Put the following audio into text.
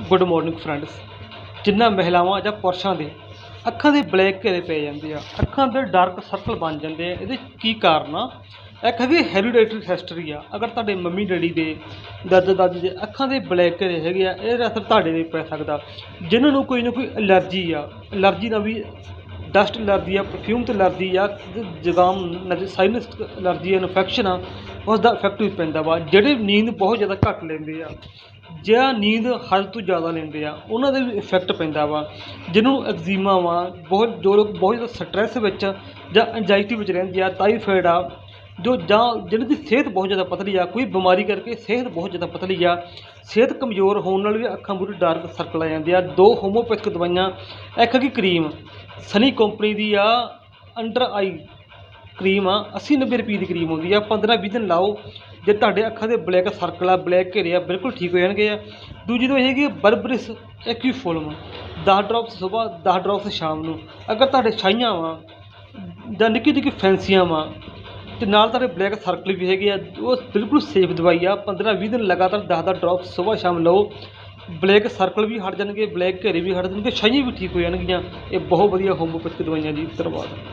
Good morning friends ਜਿਨ੍ਹਾਂ ਮਹਿਲਾਵਾਂ ਜਾਂ ਪੁਰਸ਼ਾਂ ਦੇ ਅੱਖਾਂ ਦੇ ਬਲੈਕ ਘੇਰੇ ਪੈ ਜਾਂਦੇ ਆ, ਅੱਖਾਂ ਦੇ ਡਾਰਕ ਸਰਕਲ ਬਣ ਜਾਂਦੇ ਆ, ਇਹਦੇ ਕੀ ਕਾਰਨ ਆ? ਇੱਕ ਹੈਗੀ ਹੈਰੀਡੇਟਰੀ ਹਿਸਟਰੀ ਆ। ਅਗਰ ਤੁਹਾਡੇ ਮੰਮੀ ਡੈਡੀ ਦੇ, ਦਾਦਾ ਦਾਦੀ ਦੇ ਅੱਖਾਂ ਦੇ ਬਲੈਕ ਘੇਰੇ ਹੈਗੇ ਆ ਇਹਦਾ ਅਸਰ ਤੁਹਾਡੇ ਦੇ ਪੈ ਸਕਦਾ। ਜਿਨ੍ਹਾਂ ਨੂੰ ਕੋਈ ਨਾ ਕੋਈ ਅਲਰਜੀ ਆ, ਅਲਰਜੀ ਨਾਲ ਵੀ ਡਸਟ ਅਲਰਜੀ ਆ ਪਰਫਿਊਮ 'ਤੇ ਅਲਰਜੀ ਆ ਜ਼ੁਕਾਮ ਸਾਈਨਸ ਅਲਰਜੀ ਇਨਫੈਕਸ਼ਨ ਆ ਉਸ ਦਾ ਇਫੈਕਟ ਵੀ ਪੈਂਦਾ ਵਾ। ਜਿਹੜੇ ਨੀਂਦ ਬਹੁਤ ਜ਼ਿਆਦਾ ਘੱਟ ਲੈਂਦੇ ਆ ਜਿਹੜਾ ਨੀਂਦ ਹੱਦ ਤੋਂ ਜ਼ਿਆਦਾ ਲੈਂਦੇ ਆ, ਉਹਨਾਂ ਦੇ ਵੀ ਇਫੈਕਟ ਪੈਂਦਾ ਵਾ। ਜਿਹਨੂੰ ਐਗਜ਼ੀਮਾ ਵਾ, ਬਹੁਤ ਜੋ ਲੋਕ ਬਹੁਤ ਜ਼ਿਆਦਾ ਸਟ੍ਰੈਸ ਵਿੱਚ ਜਾਂ ਐਂਜ਼ਾਈਟੀ ਵਿੱਚ ਰਹਿੰਦੇ ਆ ਟਾਈਫਾਇਡ ਆ, ਜੋ ਜਾਂ ਜਿਹਨਾਂ ਦੀ ਸਿਹਤ ਬਹੁਤ ਜ਼ਿਆਦਾ ਪਤਲੀ ਆ, ਕੋਈ ਬਿਮਾਰੀ ਕਰਕੇ ਸਿਹਤ ਬਹੁਤ ਜ਼ਿਆਦਾ ਪਤਲੀ ਆ, ਸਿਹਤ ਕਮਜ਼ੋਰ ਹੋਣ ਨਾਲ ਵੀ ਅੱਖਾਂ ਮੂਹਰੇ ਡਾਰਕ ਸਰਕਲ ਆ ਜਾਂਦੇ ਆ। ਦੋ ਹੋਮੋਪੈਥਿਕ ਦਵਾਈਆਂ, ਇੱਕ ਹੈਗੀ ਕਰੀਮ ਸਨੀ ਕੰਪਨੀ ਦੀ ਆ ਅੰਡਰ ਆਈ ਕਰੀਮ ਆ 80 90 ਰੁਪਏ ਦੀ ਕਰੀਮ ਆਉਂਦੀ ਆ। 15 20 ਦਿਨ ਲਾਓ, ਜੇ ਤੁਹਾਡੇ ਅੱਖਾਂ ਦੇ ਬਲੈਕ ਸਰਕਲ ਆ, ਬਲੈਕ ਘੇਰੇ ਆ, ਬਿਲਕੁਲ ਠੀਕ ਹੋ ਜਾਣਗੇ ਆ। ਦੂਜੀ ਦਵਾਈ ਹੈਗੀ ਬਰਬਰਿਸ ਐਕੂਫੋਲਮ। 10 ਡ੍ਰੌਪਸ ਸਵੇਰ 10 ਡ੍ਰੌਪਸ ਸ਼ਾਮ ਨੂੰ। ਅਗਰ ਤੁਹਾਡੇ ਛਾਈਆਂ ਵਾ, ਜਾਂ ਨਿੱਕੀ ਨਿੱਕੀ ਫੈਂਸੀਆਂ ਵਾ, ਤੇ ਨਾਲ ਤੁਹਾਡੇ ਬਲੈਕ ਸਰਕਲ ਵੀ ਹੈਗੇ ਆ, ਉਹ ਬਿਲਕੁਲ ਸੇਫ ਦਵਾਈ ਆ। 15 20 ਦਿਨ ਲਗਾਤਾਰ 10 10 ਡ੍ਰੌਪਸ ਸਵੇਰ ਸ਼ਾਮ ਲਓ। ਬਲੈਕ ਸਰਕਲ ਵੀ ਹਟ ਜਾਣਗੇ, ਬਲੈਕ ਘੇਰੇ ਵੀ ਹਟ ਜਾਣਗੇ, ਛਾਈਆਂ ਵੀ ਠੀਕ ਹੋ ਜਾਣਗੀਆਂ। ਇਹ ਬਹੁਤ ਵਧੀਆ ਹੋਮੋਪੈਥਿਕ ਦਵਾਈਆਂ ਜੀ ਧੰਨਵਾਦ